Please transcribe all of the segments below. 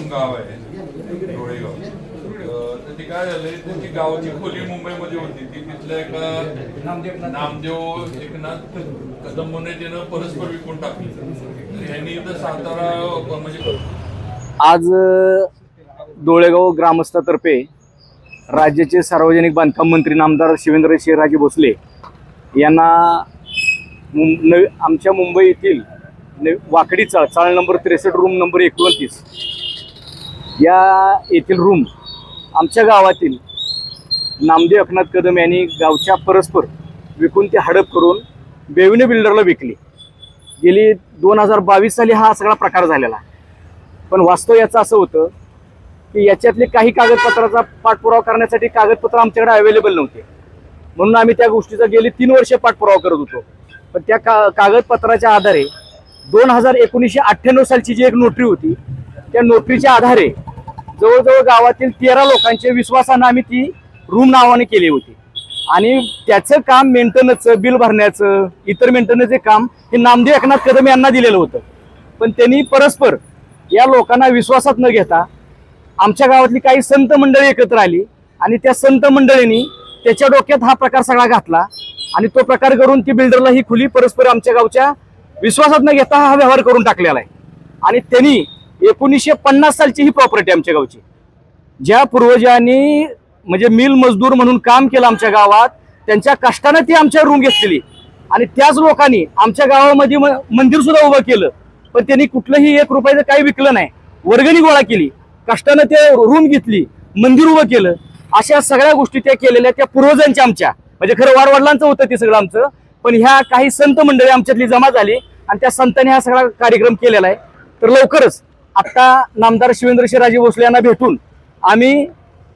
म्हणून गाव आहे डोळेगाव. तर ते काय झालंय त्यांची गावाची खोली मुंबईमध्ये होती. ती तिथल्या एका नामदेव एकनाथ कदंबने तिनं परस्पर विकून टाकली. तर इथं सातारा म्हणजे आज डोळेगाव ग्रामस्थातर्फे राज्याचे सार्वजनिक बांधकाम मंत्री नामदार शिवेंद्र शिवराजे भोसले यांना मुं- आमच्या मुंबई येथील वाकडी चाळ चाळ नंबर त्रेसष्ट रूम नंबर एकोणतीस या येथील रूम आमच्या गावातील नामदेव एकनाथ कदम यांनी गावच्या परस्पर विकून ते हडप करून बेविने बिल्डरला विकली. गेली दोन हजार बावीस साली हा सगळा प्रकार झालेला पण वास्तव याचं असं होतं की याच्यातले काही कागदपत्राचा पाठपुरावा करण्यासाठी कागदपत्र आमच्याकडे अवेलेबल नव्हते. म्हणून आम्ही त्या गोष्टीचा गेली तीन वर्षे पाठपुरावा करत होतो. पण त्या का कागदपत्राच्या आधारे दोन हजार एकोणीसशे अठ्ठ्याण्णव सालची जी एक नोटरी होती त्या नोटरीच्या आधारे जवळजवळ गावातील तेरा लोकांच्या विश्वासानं आम्ही ती रूम नावाने केली होती. आणि त्याचं काम मेंटेनन्सचं बिल भरण्याचं इतर मेंटेनन्सचे काम हे नामदेव एकनाथ कदम यांना दिलेलं होतं. पण त्यांनी परस्पर या लोकांना विश्वासात न घेता आमच्या गावातली काही संत मंडळी एकत्र आली आणि त्या संत मंडळींनी त्याच्या डोक्यात हा प्रकार सगळा घातला आणि तो प्रकार करून ती बिल्डरला ही खुली परस्पर आमच्या गावच्या विश्वासात न घेता हा व्यवहार करून टाकलेला आहे. आणि त्यांनी एकोणीसशे पन्नास सालची ही प्रॉपर्टी आमच्या गावची. ज्या पूर्वजांनी म्हणजे मिल मजदूर म्हणून काम केलं आमच्या गावात त्यांच्या कष्टानं ती आमच्या रूम घेतलेली. आणि त्याच लोकांनी आमच्या गावामध्ये म- मंदिर सुद्धा उभं केलं. पण त्यांनी कुठलंही एक रुपयाचं काही विकलं नाही. वर्गणी गोळा केली. कष्टानं ते रूम घेतली मंदिर उभं केलं. अशा सगळ्या गोष्टी त्या केलेल्या त्या पूर्वजांच्या आमच्या. म्हणजे खरं वारवडलांचं होतं ते सगळं आमचं. पण ह्या काही संत मंडळी आमच्यातली जमा झाली आणि त्या संतांनी हा सगळा कार्यक्रम केलेला आहे. तर लवकरच आता नामदार शिवेंद्र राजे भोसले यांना भेटून आम्ही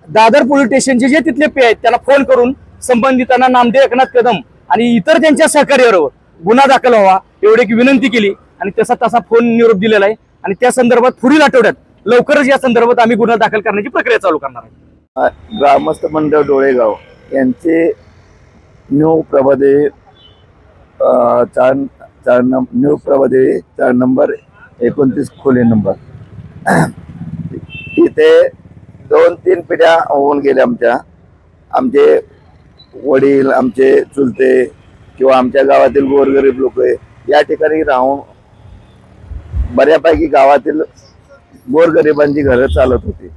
दादर पोलीस स्टेशनचे जे तिथले पे आहेत त्यांना फोन करून संबंधितांना नामदेव एकनाथ कदम आणि इतर त्यांच्या सहकार्यावर गुन्हा दाखल व्हावा एवढी एक विनंती केली आणि तसा तसा फोन निरोप दिलेला आहे. आणि त्या संदर्भात पुढील आठवड्यात लवकरच या संदर्भात आम्ही गुन्हा दाखल करण्याची प्रक्रिया चालू करणार आहे. ग्रामस्थ मंडळ डोळेगाव यांचे न्यू प्रभादेवी चार चार न्यू प्रभादेवी चार नंबर एकोणतीस खोली नंबर. इथे दोन तीन पिढ्या होऊन गेल्या आमच्या. आमचे वडील आमचे चुलते किंवा आमच्या गावातील गोरगरीब लोक या ठिकाणी राहून बऱ्यापैकी गावातील गोरगरिबांची घरं चालत होती.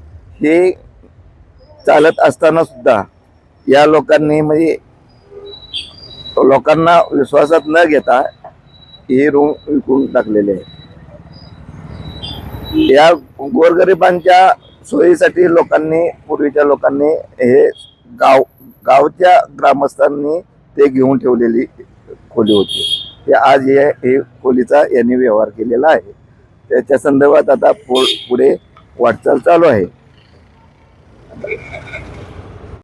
ही चालत असताना सुद्धा या लोकांनी म्हणजे लोकांना विश्वासात न घेता ही रूम विकून टाकलेली आहे. या गोरगरिबांच्या सोयीसाठी लोकांनी पूर्वीच्या लोकांनी हे गाव गावच्या ग्रामस्थांनी ते घेऊन ठेवलेली खोली होती. ते आज हे हे खोलीचा यांनी व्यवहार केलेला आहे. त्याच्या संदर्भात आता पु- पुढे वाटचाल चालू आहे.